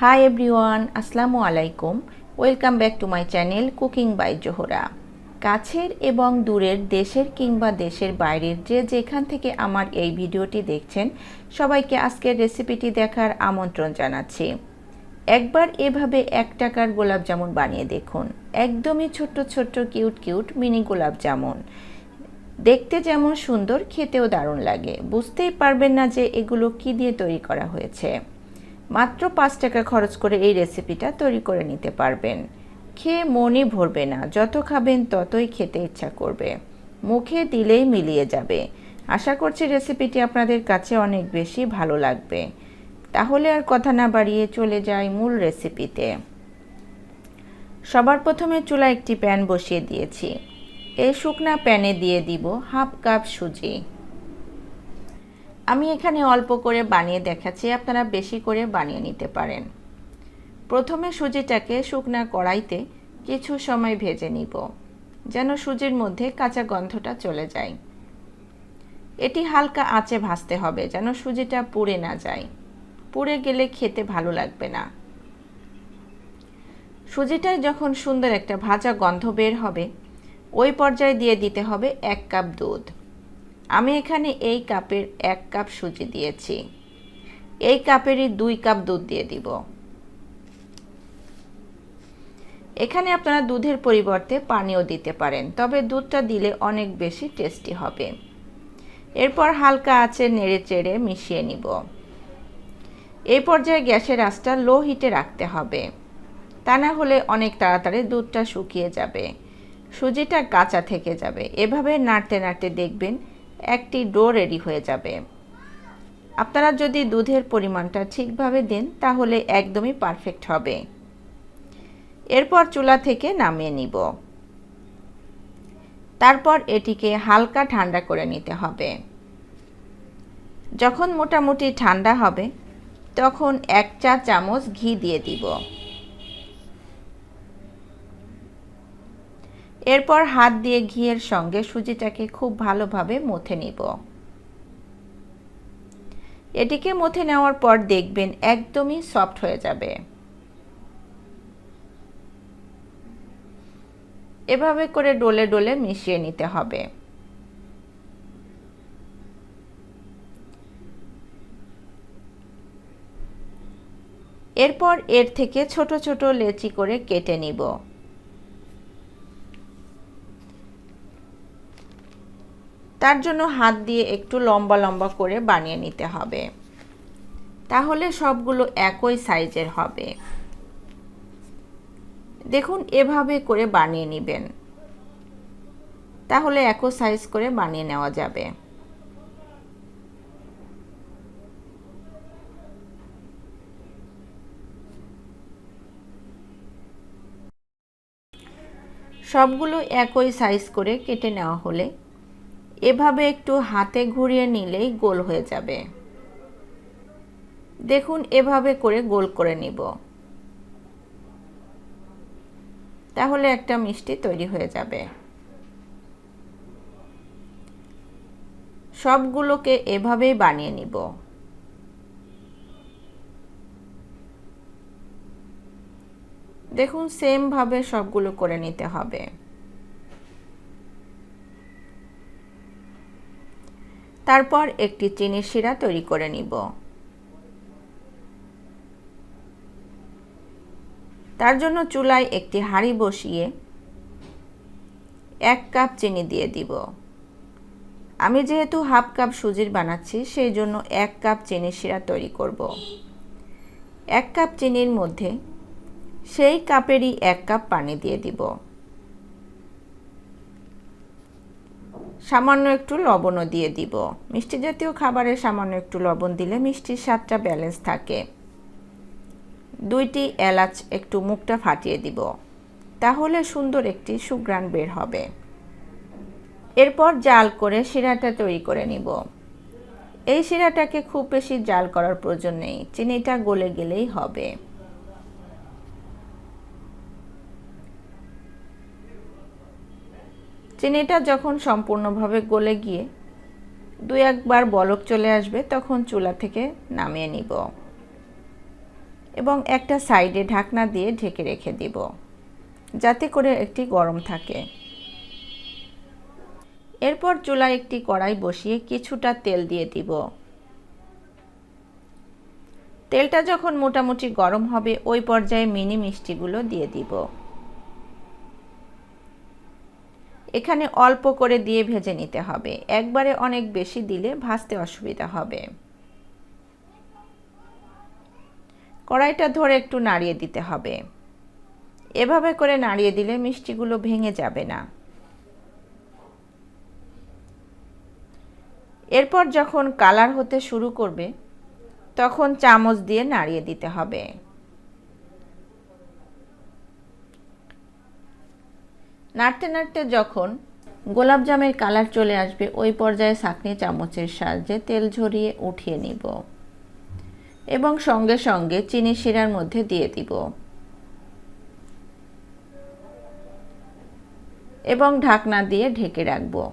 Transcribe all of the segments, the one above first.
High everyone আসসালামু আলাইকুম welcome back to my channel cooking by Zohra কাছের এবং দূরের দেশের কিংবা দেশের বাইরের যে যেখান থেকে আমার এই ভিডিওটি দেখছেন, সবাইকে আজকের রেসিপিটি দেখার আমন্ত্রণ জানাচ্ছি। একবার এভাবে এক টাকার গোলাপ জামুন বানিয়ে দেখুন। একদমই ছোট্ট ছোট্ট কিউট কিউট মিনি গোলাপ জামুন। দেখতে যেমন সুন্দর, খেতেও দারুণ লাগে। বুঝতেই পারবেন না যে এগুলো কি দিয়ে তৈরি করা হয়েছে। মাত্র পাঁচ টাকা খরচ করে এই রেসিপিটা তৈরি করে নিতে পারবেন। খেয়ে মনই ভরবে না, যত খাবেন ততই খেতে ইচ্ছা করবে। মুখে দিলেই মিলিয়ে যাবে। আশা করছি রেসিপিটি আপনাদের কাছে অনেক বেশি ভালো লাগবে। তাহলে আর কথা না বাড়িয়ে চলে যাই মূল রেসিপিতে। সবার প্রথমে চুলা একটি প্যান বসিয়ে দিয়েছি। এই শুকনা প্যানে দিয়ে দিব হাফ কাপ সুজি। আমি এখানে অল্প করে বানিয়ে দেখাচ্ছি, আপনারা বেশি করে বানিয়ে নিতে পারেন। প্রথমে সুজিটাকে শুকনা কড়াইতে কিছু সময় ভেজে নিব, যেন সুজির মধ্যে কাঁচা গন্ধটা চলে যায়। এটি হালকা আঁচে ভাজতে হবে, যেন সুজিটা পুড়ে না যায়। পুড়ে গেলে খেতে ভালো লাগবে না। সুজিটায় যখন সুন্দর একটা ভাজা গন্ধ বের হবে, ওই পর্যায়ে দিয়ে দিতে হবে এক কাপ দুধ। আমি এখানে এই কাপের এক কাপ সুজি দিয়েছি। এই কাপেরই দুই কাপ দুধ দিয়ে দিব। এখানে আপনারা দুধের পরিবর্তে পানিও দিতে পারেন, তবে দুধটা দিলে অনেক বেশি টেস্টি হবে। এরপর হালকা আঁচে নেড়ে চেড়ে মিশিয়ে নিব। এই পর্যায়ে গ্যাসের আঁচটা লো হিটে রাখতে হবে। তা না হলে অনেক তাড়াতাড়ি দুধটা শুকিয়ে যাবে। সুজিটা কাঁচা থেকে যাবে। এভাবে নাড়তে নাড়তে দেখবেন একটি ডো রেডি হয়ে যাবে। আপনারা যদি দুধের পরিমাণটা ঠিকভাবে দেন, তাহলে একদমই পারফেক্ট হবে। এরপর চুলা থেকে নামিয়ে নিব। তারপর এটিকে হালকা ঠান্ডা করে নিতে হবে। যখন মোটামুটি ঠান্ডা হবে, তখন এক চা চামচ ঘি দিয়ে দিব। এরপর হাত দিয়ে ঘিয়ের সঙ্গে সুজিটাকে খুব ভালোভাবে মথে নিব। এটিকে মথে নেওয়ার পর দেখবেন একদমই সফট হয়ে যাবে। এভাবে করে ডোলে ডোলে মিশিয়ে নিতে হবে। এরপর এর থেকে ছোট ছোট লেচি করে কেটে নিব। তার জন্য হাত দিয়ে একটু লম্বা লম্বা করে বানিয়ে নিতে হবে। তাহলে সবগুলো একই সাইজের হবে। দেখুন, এভাবে করে বানিয়ে নেবেন। তাহলে একই সাইজ করে বানিয়ে নেওয়া যাবে। সবগুলো একই সাইজ করে কেটে নেওয়া হলে এভাবে একটু হাতে ঘুরিয়ে নিলেই গোল হয়ে যাবে। দেখুন, এভাবে করে গোল করে নিব। তাহলে একটা মিষ্টি তৈরি হয়ে যাবে। সবগুলোকে এভাবেই বানিয়ে নিব। দেখুন, সেমভাবে সবগুলো করে নিতে হবে। তারপর একটি চিনির শিরা তৈরি করে নিব। তার জন্য চুলায় একটি হাঁড়ি বসিয়ে এক কাপ চিনি দিয়ে দিব। আমি যেহেতু হাফ কাপ সুজির বানাচ্ছি, সেই জন্য এক কাপ চিনি শিরা তৈরি করব। এক কাপ চিনির মধ্যে সেই কাপেরই এক কাপ পানি দিয়ে দিব। সামান্য একটু লবণও দিয়ে দিব। মিষ্টি জাতীয় খাবারে সামান্য একটু লবণ দিলে মিষ্টির স্বাদটা ব্যালেন্স থাকে। দুইটি এলাচ একটু মুখটা ফাটিয়ে দিব। তাহলে সুন্দর একটি সুগ্রান বের হবে। এরপর জাল করে শিরাটা তৈরি করে নিব। এই শিরাটাকে খুব বেশি জাল করার প্রয়োজন নেই, চিনিটা গলে গেলেই হবে। চিনিটা যখন সম্পূর্ণভাবে গলে গিয়ে দু একবার বলক চলে আসবে, তখন চুলা থেকে নামিয়ে নিব এবং একটা সাইডে ঢাকনা দিয়ে ঢেকে রেখে দিব, যাতে করে একটি গরম থাকে। এরপর চুলায় একটি কড়াই বসিয়ে কিছুটা তেল দিয়ে দিব। তেলটা যখন মোটামুটি গরম হবে, ওই পর্যায়ে মিনি মিষ্টিগুলো দিয়ে দিব। এখানে অল্প করে দিয়ে ভেজে নিতে হবে। একবারে অনেক বেশি দিলে ভাজতে অসুবিধা হবে। কড়াইটা ধরে একটু নাড়িয়ে দিতে হবে। এভাবে করে নাড়িয়ে দিলে মিষ্টিগুলো ভেঙে যাবে না। এরপর যখন কালার হতে শুরু করবে, তখন চামচ দিয়ে নাড়িয়ে দিতে হবে। নাড়তে নাড়তে যখন গোলাপজামের কালার চলে আসবে, ওই পর্যায়ে ছাঁকনি চামচের সাহায্যে তেল ঝরিয়ে উঠিয়ে নিব এবং সঙ্গে সঙ্গে চিনি শিরার মধ্যে দিয়ে দিব। এবং ঢাকনা দিয়ে ঢেকে রাখব।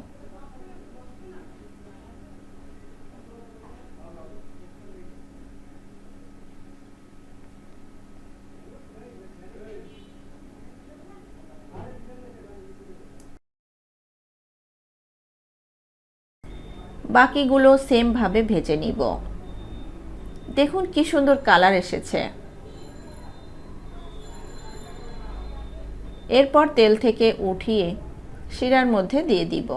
বাকিগুলো সেমভাবে ভেজে নিব। দেখুন কি সুন্দর কালার এসেছে। এরপর তেল থেকে উঠিয়ে শিরার মধ্যে দিয়ে দিব।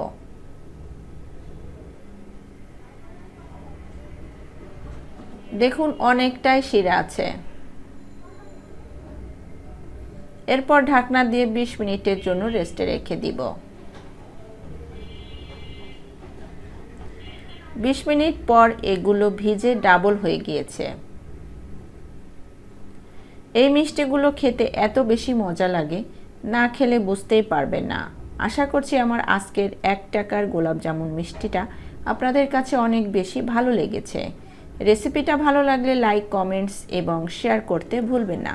দেখুন অনেকটাই শিরা আছে। এরপর ঢাকনা দিয়ে ২০ মিনিটের জন্য রেস্টে রেখে দিব। বিশ মিনিট পর এগুলো ভিজে ডাবল হয়ে গিয়েছে। এই মিষ্টিগুলো খেতে এত বেশি মজা লাগে, না খেলে বুঝতেই পারবে না। আশা করছি আমার আজকের এক টাকার গোলাপ জামুন মিষ্টিটা আপনাদের কাছে অনেক বেশি ভালো লেগেছে। রেসিপিটা ভালো লাগলে লাইক, কমেন্টস এবং শেয়ার করতে ভুলবেন না।